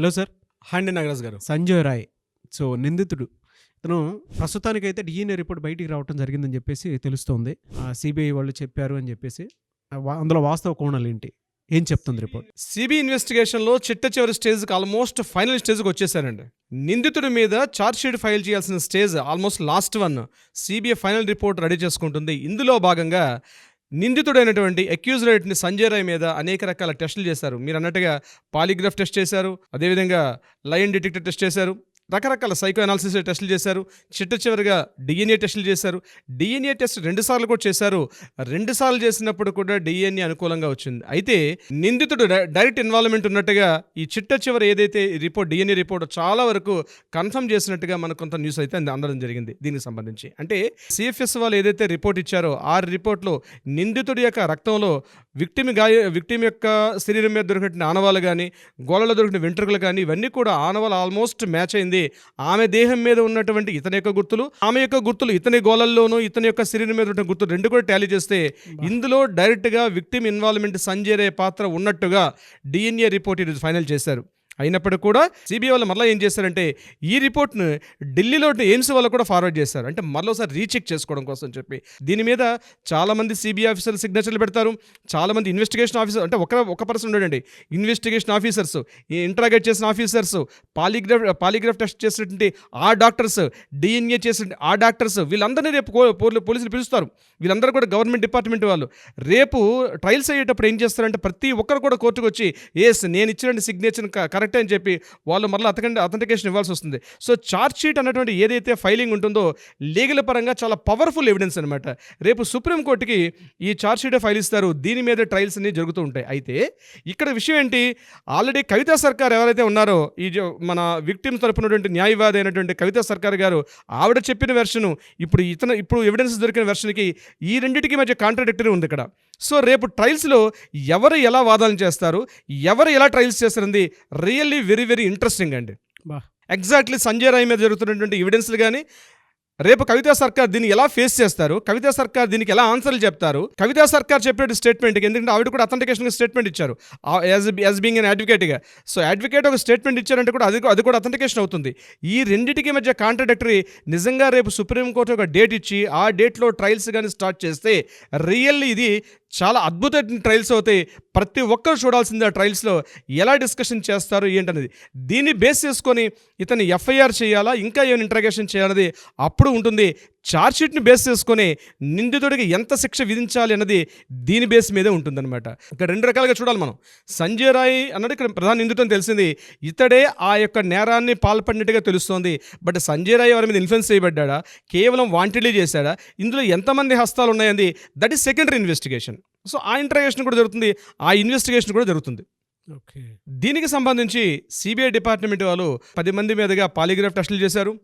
Hello sir. హాండి Nagaraj గారు. Sanjay Roy. So నిందితుడు. ఇతను ప్రస్తుతానికైతే డిఎన్ఏ రిపోర్ట్ బయటికి రావడం జరిగిందని చెప్పేసి తెలుస్తోంది. సిబిఐ వాళ్ళు చెప్పారు అని చెప్పేసి. అందులో వాస్తవ కోణాలు ఏంటి? ఏం చెప్తుంది రిపోర్ట్? సిబి ఇన్వెస్టిగేషన్లో చిట్ట చివరి స్టేజ్కి ఆల్మోస్ట్ ఫైనల్ స్టేజ్కి వచ్చేసారండి. నిందితుడి మీద ఛార్జ్ షీట్ ఫైల్ చేయాల్సిన stage almost last one. CBI final report ready చేసుకుంటుంది. ఇందులో భాగంగా నిందితుడైనటువంటి అక్యూజ్ సంజయ్ రాయ్ మీద అనేక రకాల టెస్టులు చేశారు. మీరు అన్నట్టుగా పాలిగ్రాఫ్ టెస్ట్ చేశారు. అదేవిధంగా లయన్ డిటెక్టర్ టెస్ట్ చేశారు. రకరకాల సైకో అనాలిసిస్ టెస్టులు చేశారు. చిట్ట చివరిగా డిఎన్ఏ టెస్టులు చేశారు. డిఎన్ఏ టెస్ట్ రెండు సార్లు కూడా చేశారు. రెండు సార్లు చేసినప్పుడు కూడా డిఎన్ఏ అనుకూలంగా వచ్చింది. అయితే నిందితుడు డై- డైరెక్ట్ ఇన్వాల్వ్మెంట్ ఉన్నట్టుగా ఈ చిట్ట చివరి ఏదైతే రిపోర్ట్ డిఎన్ఏ రిపోర్ట్ చాలా వరకు కన్ఫర్మ్ చేసినట్టుగా మనకు కొంత న్యూస్ అయితే అందడం జరిగింది దీనికి సంబంధించి. అంటే సిఎఫ్ఎస్ వాళ్ళు ఏదైతే రిపోర్ట్ ఇచ్చారో ఆ రిపోర్ట్లో నిందితుడి యొక్క రక్తంలో విక్టిమ్ గాయ విక్టిమ్ యొక్క శరీరం మీద దొరికిన ఆనవాళ్ళు కానీ గోళలో దొరికిన వెంట్రుకలు కానీ ఇవన్నీ కూడా ఆనవాళ్ళు ఆల్మోస్ట్ మ్యాచ్ అయింది. ఆమె దేహం మీద ఉన్నటువంటి ఇతని యొక్క గుర్తులు ఆమె యొక్క గుర్తులు ఇతని గోళల్లోనూ ఇతని యొక్క శరీరం మీద ఉన్న గుర్తులు రెండు కూడా టాలీ చేస్తే ఇందులో డైరెక్ట్గా విక్టిమ్ ఇన్వాల్వ్మెంట్ సంజయ్ రే పాత్ర ఉన్నట్టుగా డిఎన్ఏ రిపోర్ట్ ఈరోజు ఫైనల్ చేశారు. అయినప్పటికీ కూడా సిబిఐ వాళ్ళు మరలా ఏం చేశారంటే ఈ రిపోర్ట్ను ఢిల్లీలో ఎయిమ్స్ వాళ్ళు కూడా ఫార్వర్డ్ చేశారు. అంటే మరోసారి రీచెక్ చేసుకోవడం కోసం చెప్పి. దీని మీద చాలామంది సిబిఐ ఆఫీసర్లు సిగ్నేచర్లు పెడతారు. చాలామంది ఇన్వెస్టిగేషన్ ఆఫీసర్ అంటే ఒక ఒక పర్సన్ ఉండడండి. ఇన్వెస్టిగేషన్ ఆఫీసర్స్ ఇంట్రాగేట్ చేసిన ఆఫీసర్స్ పాలిగ్రాఫ్ పాలిగ్రాఫ్ టెస్ట్ చేసినటువంటి ఆ డాక్టర్స్ డిఎన్ఏ చేసిన ఆ డాక్టర్స్ వీళ్ళందరినీ రేపు పోలీసులు పిలుస్తారు. వీళ్ళందరూ కూడా గవర్నమెంట్ డిపార్ట్మెంట్ వాళ్ళు. రేపు ట్రయల్స్ అయ్యేటప్పుడు ఏం చేస్తారంటే ప్రతి ఒక్కరు కూడా కోర్టుకు వచ్చి ఎస్ నేను ఇచ్చిన సిగ్నేచర్ కరెక్టే అని చెప్పి వాళ్ళు మళ్ళీ అతకండి అథెంటికేషన్ ఇవ్వాల్సి వస్తుంది. సో ఛార్జ్ షీట్ అన్నటువంటి ఏదైతే ఫైలింగ్ ఉంటుందో లీగల్ పరంగా చాలా పవర్ఫుల్ ఎవిడెన్స్ అనమాట రేపు సుప్రీంకోర్టుకి ఈ ఛార్జ్ షీట్ ఫైల్ ఇస్తారు. దీని మీద ట్రయల్స్ అన్ని జరుగుతూ ఉంటాయి. అయితే ఇక్కడ విషయం ఏంటి? ఆల్రెడీ కవితా సర్కార్ ఎవరైతే ఉన్నారో ఈ మన విక్టిమ్స్ తరపునటువంటి న్యాయవాది అయినటువంటి కవితా సర్కార్ గారు ఆవిడ చెప్పిన వెర్షను ఇప్పుడు ఇతను ఇప్పుడు ఎవిడెన్స్ దొరికిన వెర్షన్కి ఈ రెండింటికి మధ్య కాంట్రాడిక్టరీ ఉంది ఇక్కడ. సో రేపు ట్రయల్స్లో ఎవరు ఎలా వాదన చేస్తారు? ఎవరు ఎలా ట్రయల్స్ చేస్తారంది రియల్లీ వెరీ వెరీ ఇంట్రెస్టింగ్ అండి. ఎగ్జాక్ట్లీ సంజయ్ రాయ్ మీద జరుగుతున్నటువంటి ఎవిడెన్స్లు కానీ రేపు కవితా సర్కార్ దీన్ని ఎలా ఫేస్ చేస్తారు? కవితా సర్కార్ దీనికి ఎలా ఆన్సర్లు చెప్తారు? కవితా సర్కార్ చెప్పే స్టేట్మెంట్కి ఎందుకంటే ఆవిడ కూడా అథెంటికేషన్ స్టేట్మెంట్ ఇచ్చారు. యాజ్ బీయింగ్ అన్ అడ్వకేట్గా సో అడ్వకేట్ ఒక స్టేట్మెంట్ ఇచ్చారంటే కూడా అది అది కూడా అథెంటికేషన్ అవుతుంది. ఈ రెండింటికి మధ్య కాంట్రడక్టరీ నిజంగా రేపు సుప్రీంకోర్టు ఒక డేట్ ఇచ్చి ఆ డేట్లో ట్రయల్స్ కానీ స్టార్ట్ చేస్తే రియల్లీ ఇది చాలా అద్భుతమైన ట్రయల్స్ అవుతాయి. ప్రతి ఒక్కరు చూడాల్సింది ఆ ట్రయల్స్లో ఎలా డిస్కషన్ చేస్తారు ఏంటనేది. దీన్ని బేస్ చేసుకొని ఇతను ఎఫ్ఐఆర్ చేయాలా ఇంకా ఏమైనా ఇంటర్గేషన్ చేయాలనేది అప్పుడు ఉంటుంది. ఛార్జ్షీట్ని బేస్ చేసుకొని నిందితుడికి ఎంత శిక్ష విధించాలి అన్నది దీని బేస్ మీదే ఉంటుందన్నమాట. ఇక్కడ రెండు రకాలుగా చూడాలి మనం. సంజయ్ రాయ్ అన్నది ఇక్కడ ప్రధాన నిందితుని తెలిసింది. ఇతడే ఆ యొక్క నేరాన్ని పాల్పడినట్టుగా తెలుస్తోంది. బట్ సంజయ్ రాయ్ ఎవరి మీద ఇన్ఫ్లుయెన్స్ చేయబడ్డా కేవలం వాంటెడ్లీ చేశాడా? ఇందులో ఎంతమంది హస్తాలు ఉన్నాయంది that is secondary investigation so ఆ ఇంట్రాగేషన్ కూడా జరుగుతుంది. ఆ ఇన్వెస్టిగేషన్ కూడా జరుగుతుంది. ఓకే. దీనికి సంబంధించి సిబిఐ డిపార్ట్మెంట్ వాళ్ళు పది మంది మీదుగా పాలిగ్రాఫ్ టెస్టులు చేశారు.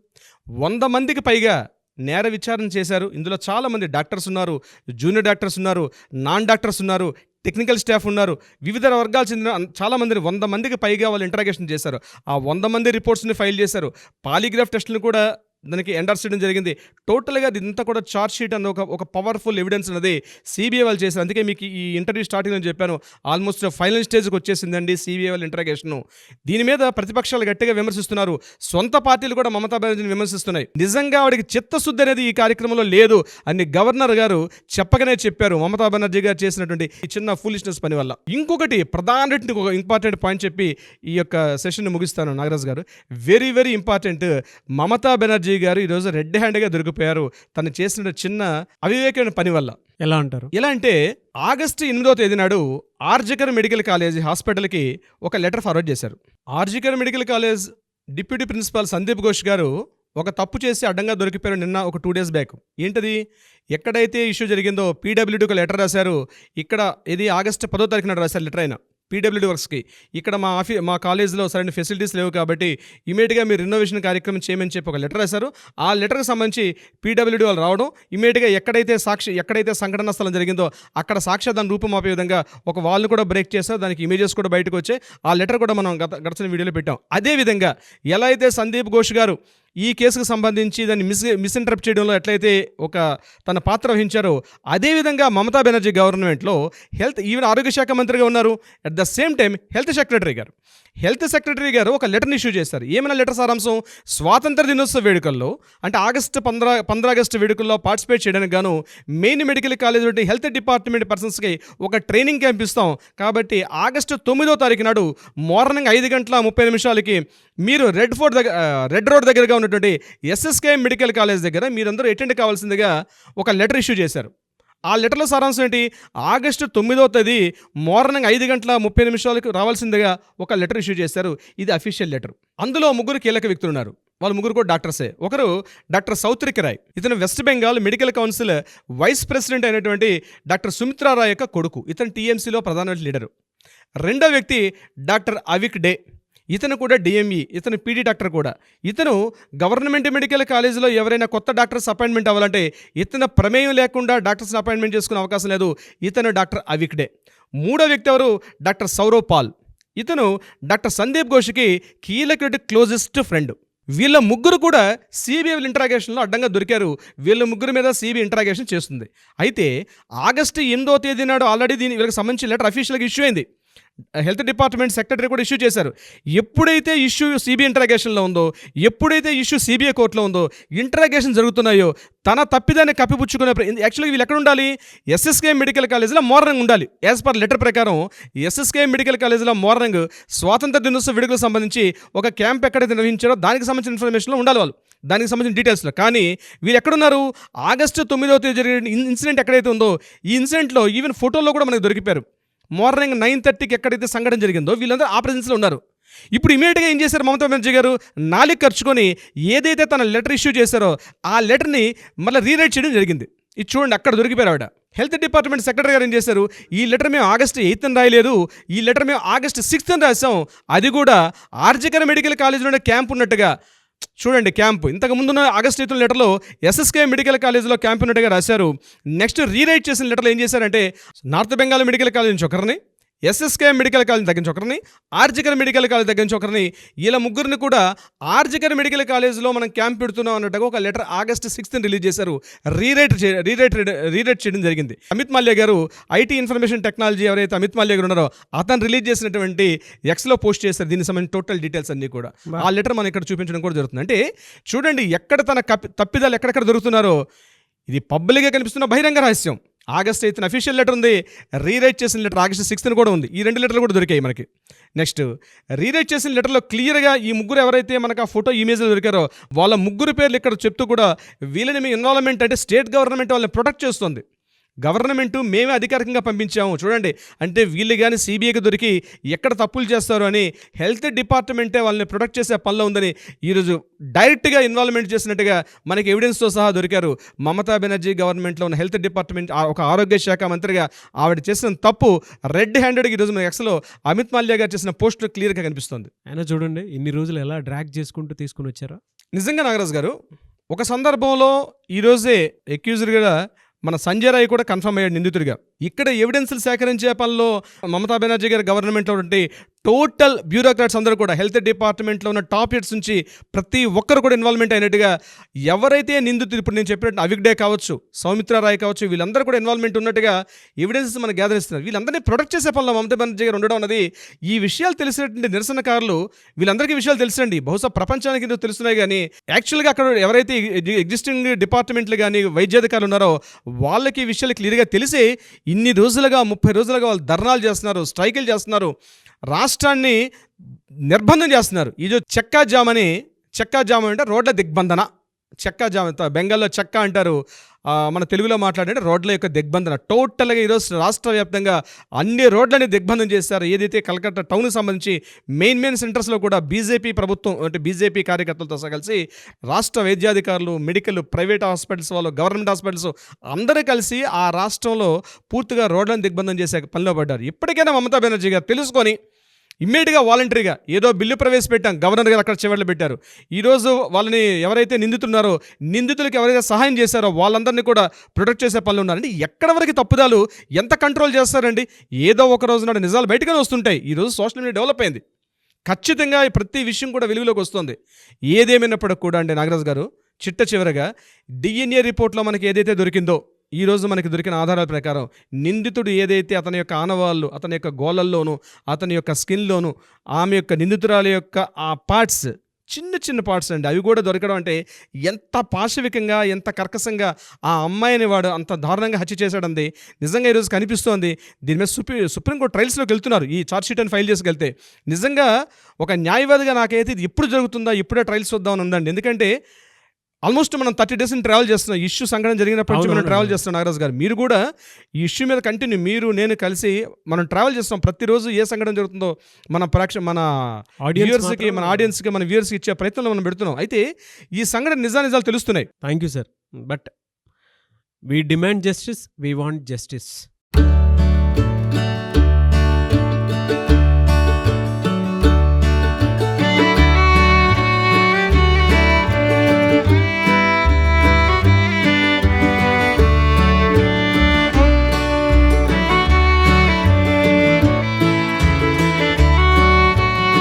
వంద మందికి పైగా నేర విచారణ చేశారు. ఇందులో చాలామంది డాక్టర్స్ ఉన్నారు. జూనియర్ డాక్టర్స్ ఉన్నారు. నాన్ డాక్టర్స్ ఉన్నారు. టెక్నికల్ స్టాఫ్ ఉన్నారు. వివిధ వర్గాలు చెందిన అన్- చాలా మందిని వంద మందికి పైగా వాళ్ళు ఇంట్రాగేషన్ చేశారు. ఆ వంద మంది రిపోర్ట్స్ని ఫైల్ చేశారు. పాలిగ్రాఫ్ టెస్టులను కూడా దానికి ఎండర్స్ చేయడం జరిగింది టోటల్గా ఇదంతా కూడా చార్జ్ షీట్ అన్న ఒక ఒక పవర్ఫుల్ ఎవిడెన్స్ అనేది సిబిఐ వాళ్ళు చేశారు. అందుకే మీకు ఈ ఇంటర్వ్యూ స్టార్టింగ్ అని చెప్పాను. ఆల్మోస్ట్ ఫైనల్ స్టేజ్కి వచ్చేసిందండి సిబిఐ వాళ్ళ ఇంటరాగేషను దీని మీద ప్రతిపక్షాలు గట్టిగా విమర్శిస్తున్నారు. సొంత పార్టీలు కూడా మమతా బెనర్జీని విమర్శిస్తున్నాయి. నిజంగా ఆవిడకి చిత్తశుద్ధి అనేది ఈ కార్యక్రమంలో లేదు అని గవర్నర్ గారు చెప్పగానే చెప్పారు. మమతా బెనర్జీ గారు చేసినటువంటి ఈ చిన్న ఫూలిష్నెస్ పని వల్ల. ఇంకొకటి ప్రధాన ఒక ఇంపార్టెంట్ పాయింట్ చెప్పి ఈ యొక్క సెషన్ ముగిస్తాను. నాగరాజ్ గారు. Very very important Mamata Banerjee గారు ఈరోజు రెడ్ హ్యాండ్గా దొరికిపోయారు. తను చేసిన చిన్న అవివేకమైన పని వల్ల. ఎలా అంటారు? ఎలా అంటే ఆగస్టు ఎనిమిదో తేదీ నాడు ఆర్జికర్ మెడికల్ కాలేజ్ హాస్పిటల్కి ఒక లెటర్ ఫార్వర్డ్ చేశారు. RG Kar medical college deputy principal Sandeep Ghosh గారు ఒక తప్పు చేసి అడ్డంగా దొరికిపోయారు నిన్న ఒక టూ డేస్ బ్యాక్ ఏంటది? ఎక్కడైతే ఇష్యూ జరిగిందో పీడబ్ల్యూడీ ఒక లెటర్ రాశారు. ఇక్కడ ఇది ఆగస్టు పదో తారీఖు నాడు రాశారు లెటర్ అయినా. పీడబ్ల్యూడీ వర్క్స్కి. ఇక్కడ మా ఆఫీ మా కాలేజ్లో సరైన ఫెసిలిటీస్ లేవు కాబట్టి ఇమీడియట్గా మీరు రినోవేషన్ కార్యక్రమం చేయమని చెప్పి ఒక లెటర్ రాశారు. ఆ లెటర్కి సంబంధించి పీడబ్ల్యూడీ వాళ్ళు రావడం ఇమీడియట్గా ఎక్కడైతే సాక్షి ఎక్కడైతే సంఘటన స్థలం జరిగిందో అక్కడ సాక్ష్యాధాన్ని రూపమాపే విధంగా ఒక వాళ్ళు కూడా బ్రేక్ చేశారు దానికి ఇమేజెస్ కూడా బయటకు వచ్చాయి. ఆ లెటర్ కూడా మనం గత గడిచిన వీడియోలో పెట్టాం. అదేవిధంగా ఎలా అయితే సందీప్ ఘోష్ గారు ఈ కేసుకు సంబంధించి దాన్ని మిస్ మిస్ఇంటర్ప్ట్ చేయడంలో ఎట్లయితే ఒక తన పాత్ర వహించారో అదేవిధంగా మమతా బెనర్జీ గవర్నమెంట్లో హెల్త్ ఈవెన్ ఆరోగ్య శాఖ మంత్రిగా ఉన్నారు. At the same time health secretary గారు. హెల్త్ సెక్రటరీ గారు ఒక లెటర్ని ఇష్యూ చేశారు. ఏమైనా లెటర్ సారాంశం? స్వాతంత్ర దినోత్సవ వేడుకల్లో అంటే ఆగస్టు పంద్ర పంద్ర ఆగస్టు వేడుకల్లో పార్టిసిపేట్ చేయడానికి గాను మెయిన్ మెడికల్ కాలేజ్ నుండి హెల్త్ డిపార్ట్మెంట్ పర్సన్స్కి ఒక ట్రైనింగ్ క్యాంప్ ఇస్తాం. కాబట్టి ఆగస్టు తొమ్మిదో తారీఖు నాడు మార్నింగ్ ఐదు గంటల ముప్పై నిమిషాలకి మీరు రెడ్ ఫోర్ట్ దగ్గర రెడ్ రోడ్ దగ్గరగా ఉన్నటువంటి ఎస్ఎస్కే మెడికల్ కాలేజ్ దగ్గర మీరందరూ అటెండ్ కావాల్సిందిగా ఒక లెటర్ ఇష్యూ చేశారు. ఆ లెటర్ల సారాంశం ఏంటి? ఆగస్టు తొమ్మిదో తేదీ మార్నింగ్ ఐదు గంటల ముప్పై నిమిషాలకు రావాల్సిందిగా ఒక లెటర్ ఇష్యూ చేశారు. ఇది అఫీషియల్ లెటర్. అందులో ముగ్గురు కీలక వ్యక్తులు ఉన్నారు. వాళ్ళు ముగ్గురు కూడా డాక్టర్సే ఒకరు డాక్టర్ సౌత్రిక రాయ్. ఇతను West Bengal medical council vice president అయినటువంటి డాక్టర్ సుమిత్రారాయ్ యొక్క కొడుకు. ఇతను టీఎంసీలో ప్రధాన లీడరు. రెండో వ్యక్తి డాక్టర్ అవిక్ డే. ఇతను కూడా డిఎంఈ ఇతను పీడీ డాక్టర్ కూడా. ఇతను గవర్నమెంట్ మెడికల్ కాలేజీలో ఎవరైనా కొత్త డాక్టర్స్ అపాయింట్మెంట్ అవ్వాలంటే ఇతను ప్రమేయం లేకుండా డాక్టర్స్ని అపాయింట్మెంట్ చేసుకునే అవకాశం లేదు. ఇతను డాక్టర్ అవిక్ డే మూడో వ్యక్తి ఎవరు? డాక్టర్ సౌరవ్ పాల్ ఇతను డాక్టర్ సందీప్ ఘోష్కి కీలక క్లోజెస్ట్ ఫ్రెండ్ వీళ్ళ ముగ్గురు కూడా సిబిఐ ఇంటరాగేషన్లో అడ్డంగా దొరికారు. వీళ్ళ ముగ్గురు మీద సిబిఐ ఇంటరాగేషన్ చేస్తుంది. అయితే ఆగస్టు ఎనిమిదో తేదీ నాడు ఆల్రెడీ దీని వీళ్ళకి సంబంధించి లెటర్ అఫీషియల్గా ఇష్యూ అయింది. హెల్త్ డిపార్ట్మెంట్ సెక్రటరీ కూడా ఇష్యూ చేశారు. ఎప్పుడైతే ఇష్యూ సిబిఐ ఇంటరాగేషన్లో ఉందో ఎప్పుడైతే ఇష్యూ సిబిఐ కోర్టులో ఉందో ఇంటరాగేషన్ జరుగుతున్నాయో తన తప్పిదాన్ని కప్పిపుచ్చుకునే యాక్చువల్గా వీళ్ళు ఎక్కడ ఉండాలి? ఎస్ఎస్కే మెడికల్ కాలేజీలో మోర్నింగ్ ఉండాలి. యాజ్ పర్ లెటర్ ప్రకారం ఎస్ఎస్కే మెడికల్ కాలేజీలో మోర్నింగ్ స్వాతంత్ర దినోత్సవ వేడుకలకు సంబంధించి ఒక క్యాంప్ ఎక్కడైతే నిర్వహించారో దానికి సంబంధించిన ఇన్ఫర్మేషన్లో ఉండాలి వాళ్ళు. దానికి సంబంధించిన డీటెయిల్స్లో. కానీ వీళ్ళు ఎక్కడున్నారు ఆగస్టు తొమ్మిదవ తేదీ జరిగిన ఇన్సిడెంట్ ఎక్కడైతే ఉందో ఈ ఇన్సిడెంట్లో ఈవెన్ ఫోటోలో కూడా మనకు దొరికిపోయారు. మార్నింగ్ నైన్ థర్టీకి ఎక్కడైతే సంఘటన జరిగిందో వీళ్ళందరూ ఆ ప్రెజెన్స్లో ఉన్నారు. ఇప్పుడు ఇమీడియట్గా ఏం చేశారు మమతా బెనర్జీ గారు? నాలుగు ఖర్చుకొని ఏదైతే తన లెటర్ ఇష్యూ చేశారో ఆ లెటర్ని మళ్ళీ రీరైట్ చేయడం జరిగింది. ఇది చూడండి అక్కడ దొరికిపోయారు ఆవిడ. హెల్త్ డిపార్ట్మెంట్ సెక్రటరీ గారు ఏం చేశారు? ఈ లెటర్ మేము ఆగస్ట్ ఎయిత్ రాయలేదు. ఈ లెటర్ మేము ఆగస్ట్ సిక్స్త్ రాసాం అది కూడా ఆర్జికర్ మెడికల్ కాలేజీలోనే క్యాంప్ ఉన్నట్టుగా. చూడండి క్యాంప్. ఇంతకు ముందున్న ఆగస్ట్ ఎయిత్ లెటర్లో ఎస్ఎస్కే మెడికల్ కాలేజ్లో క్యాంప్ ఉన్నట్టుగా రాశారు. నెక్స్ట్ రీరైట్ చేసిన లెటర్లు ఏం చేశారంటే నార్త్ బెంగాల్ మెడికల్ కాలేజ్ నుంచి ఒకరిని ఎస్ఎస్కే మెడికల్ కాలేజ్ దగ్గర నుంచి ఒకరిని ఆర్జికర్ మెడికల్ కాలేజ్ దగ్గర నుంచి ఒకరిని ఇలా ముగ్గురిని కూడా ఆర్జికర్ మెడికల్ కాలేజ్లో మనం క్యాంప్ పెడుతున్నాం అన్నట్టుగా ఒక లెటర్ ఆగస్ట్ సిక్స్త్ రిలీజ్ చేశారు. రీరైట్ రీరైట్ రీరైట్ చేయడం జరిగింది. అమిత్ మాల్యా గారు ఐటీ ఇన్ఫర్మేషన్ టెక్నాలజీ ఎవరైతే అమిత్ మాల్యా గారు ఉన్నారో అతను రిలీజ్ చేసినటువంటి ఎక్స్లో పోస్ట్ చేశారు. దీనికి సంబంధించిన టోటల్ డీటెయిల్స్ అన్నీ కూడా. ఆ లెటర్ మనం ఇక్కడ చూపించడం కూడా జరుగుతుంది. అంటే చూడండి ఎక్కడ తన కప్పి- తప్పిదాలు ఎక్కడెక్కడ దొరుకుతున్నారో. ఇది పబ్లిక్గా కనిపిస్తున్న బహిరంగ రహస్యం. ఆగస్ట్ ఎయిత్ అఫీషియల్ లెటర్ ఉంది. రీరైట్ చేసిన లెటర్ ఆగస్ట్ సిక్స్త్ కూడా ఉంది. ఈ రెండు లెటర్లు కూడా దొరికాయి మనకి. నెక్స్ట్ రీరైట్ చేసిన లెటర్లో క్లియర్గా ఈ ముగ్గురు ఎవరైతే మనకు ఆ ఫోటో ఇమేజ్లో దొరికారో వాళ్ళ ముగ్గురు పేర్లు ఇక్కడ చెప్తూ కూడా వీళ్ళని మీ ఇన్వాల్వ్మెంట్ అంటే స్టేట్ గవర్నమెంట్ వాళ్ళని ప్రొటెక్ట్ చేస్తుంది. గవర్నమెంట్ మేమే అధికారికంగా పంపించాము. చూడండి అంటే వీళ్ళు కానీ సిబిఐకి దొరికి ఎక్కడ తప్పులు చేస్తారు అని హెల్త్ డిపార్ట్మెంటే వాళ్ళని ప్రొటెక్ట్ చేసే పనిలో ఉందని ఈరోజు డైరెక్ట్గా ఇన్వాల్వ్మెంట్ చేసినట్టుగా మనకి ఎవిడెన్స్తో సహా దొరికారు మమతా బెనర్జీ గవర్నమెంట్లో ఉన్న హెల్త్ డిపార్ట్మెంట్ ఒక ఆరోగ్య శాఖ మంత్రిగా ఆవిడ చేసిన తప్పు రెడ్ హ్యాండెడ్గా ఈరోజు మన ఎక్స్లో అమిత్ మాల్యా గారు చేసిన పోస్ట్ క్లియర్గా కనిపిస్తుంది. అయినా చూడండి ఇన్ని రోజులు ఎలా డ్రాగ్ చేసుకుంటూ తీసుకుని వచ్చారా? నిజంగా నాగరాజు గారు ఒక సందర్భంలో ఈరోజే ఎక్యూజ్డ్గా మన సంజయ్ రాయ్ కూడా కన్ఫర్మ్ అయ్యాడు నిందితుడిగా. ఇక్కడ ఎవిడెన్స్లు సేకరించే పనిలో మమతా బెనర్జీ గారి గవర్నమెంట్లో ఉంటే టోటల్ బ్యూరోక్రాట్స్ అందరూ కూడా హెల్త్ డిపార్ట్మెంట్లో ఉన్న టాప్ హెడ్స్ నుంచి ప్రతి ఒక్కరు కూడా ఇన్వాల్వ్మెంట్ అయినట్టుగా ఎవరైతే నిందితులు ఇప్పుడు నేను చెప్పినట్టు అవిక్ డే కావచ్చు సౌమిత్ర రాయ్ కావచ్చు వీళ్ళందరూ కూడా ఇన్వాల్వ్మెంట్ ఉన్నట్టుగా ఎవిడెన్సెస్ మనం గ్యాదర్ ఇస్తున్నారు వీళ్ళందరినీ ప్రొటెక్ట్ చేసే పనిలో మమతా బెనర్జీ గారు ఉండడం అన్నది ఈ విషయాలు తెలిసినటువంటి నిరసనకారులు వీళ్ళందరికీ విషయాలు తెలుసండి. బహుశా ప్రపంచానికి తెలుస్తున్నాయి కానీ యాక్చువల్గా అక్కడ ఎవరైతే ఎగ్జిస్టింగ్ డిపార్ట్మెంట్లు కానీ వైద్యాధికారులు ఉన్నారో వాళ్ళకి ఈ విషయాలు క్లియర్గా తెలిసి ఇన్ని రోజులుగా ముప్పై రోజులుగా వాళ్ళు ధర్నాలు చేస్తున్నారు స్ట్రైకులు చేస్తున్నారు రాష్ట్రాన్ని నిర్బంధం చేస్తున్నారు. ఇది చెక్కా జామ్ అని చెక్కా జామ్ అంటే రోడ్ల దిగ్బంధన. చెక్క జామ్ బెంగాల్లో చెక్క అంటారు. మన తెలుగులో మాట్లాడే రోడ్ల యొక్క దిగ్బంధన. టోటల్గా ఈరోజు రాష్ట్ర వ్యాప్తంగా అన్ని రోడ్లని దిగ్బంధం చేశారు. ఏదైతే కలకత్తా టౌన్కి సంబంధించి మెయిన్ మెయిన్ సెంటర్స్లో కూడా బీజేపీ ప్రభుత్వం అంటే బీజేపీ కార్యకర్తలతో సహా కలిసి రాష్ట్ర వైద్యాధికారులు మెడికల్ ప్రైవేట్ హాస్పిటల్స్ వాళ్ళు గవర్నమెంట్ హాస్పిటల్స్ అందరూ కలిసి ఆ రాష్ట్రంలో పూర్తిగా రోడ్లను దిగ్బంధం చేసే పనిలో పడ్డారు. ఇప్పటికైనా మమతా బెనర్జీ గారు తెలుసుకొని ఇమ్మీడియట్గా వాలంటరీగా ఏదో బిల్లు ప్రవేశపెట్టాం. గవర్నర్ గారు అక్కడ చివరిలో పెట్టారు. ఈరోజు వాళ్ళని ఎవరైతే నిందితున్నారో నిందితులకు ఎవరైతే సహాయం చేశారో వాళ్ళందరినీ కూడా ప్రొటెక్ట్ చేసే పనులు ఉన్నారండి. ఎక్కడ వరకు తప్పుదాలు ఎంత కంట్రోల్ చేస్తారండి? ఏదో ఒక రోజు నాడు నిజాలు బయటగానే వస్తుంటాయి. ఈరోజు సోషల్ మీడియా డెవలప్ అయింది. ఖచ్చితంగా ప్రతి విషయం కూడా వెలుగులోకి వస్తుంది. ఏదేమైనప్పటికి కూడా అండి నాగరాజు గారు చిట్ట చివరగా డిఎన్ఏ రిపోర్ట్లో మనకి ఏదైతే దొరికిందో ఈరోజు మనకి దొరికిన ఆధారాల ప్రకారం నిందితుడు ఏదైతే అతని యొక్క ఆనవాళ్ళు అతని యొక్క గోళల్లోనూ అతని యొక్క స్కిన్లోనూ ఆమె యొక్క నిందితురాల యొక్క ఆ పార్ట్స్ చిన్న చిన్న పార్ట్స్ అండి. అవి కూడా దొరకడం అంటే ఎంత పాశవికంగా ఎంత కర్కశంగా ఆ అమ్మాయిని వాడు అంత దారుణంగా హత్య చేశాడంది నిజంగా ఈరోజు కనిపిస్తోంది. దీని మీద సుప్రీ సుప్రీంకోర్టు ట్రయల్స్లోకి వెళ్తున్నారు ఈ ఛార్జ్ షీట్ అని ఫైల్ చేసుకెళ్తే. నిజంగా ఒక న్యాయవాదిగా నాకైతే ఇది ఎప్పుడు జరుగుతుందా ఇప్పుడే ట్రయల్స్ వద్దామని ఉందండి. ఎందుకంటే ఆల్మోస్ట్ మనం థర్టీ డేస్ ట్రావెల్ చేస్తున్నాం. ఇష్యూ సంఘటన జరిగినప్పటి నుంచి మనం. ట్రావెల్ చేస్తున్నాం నాగరాజ్ గారు. మీరు కూడా ఈ ఇష్యూ మీద కంటిన్యూ మీరు నేను కలిసి మనం ట్రావెల్ చేస్తాం. ప్రతిరోజు ఏ సంఘటన జరుగుతుందో మన ప్రేక్ష మన వ్యూవర్స్కి మన ఆడియన్స్కి మన వ్యూవర్స్కి ఇచ్చే ప్రయత్నంలో మనం పెడుతున్నాం. అయితే ఈ సంఘటన నిజానిజాలు తెలుస్తున్నాయి. Thank you sir but we demand justice we want justice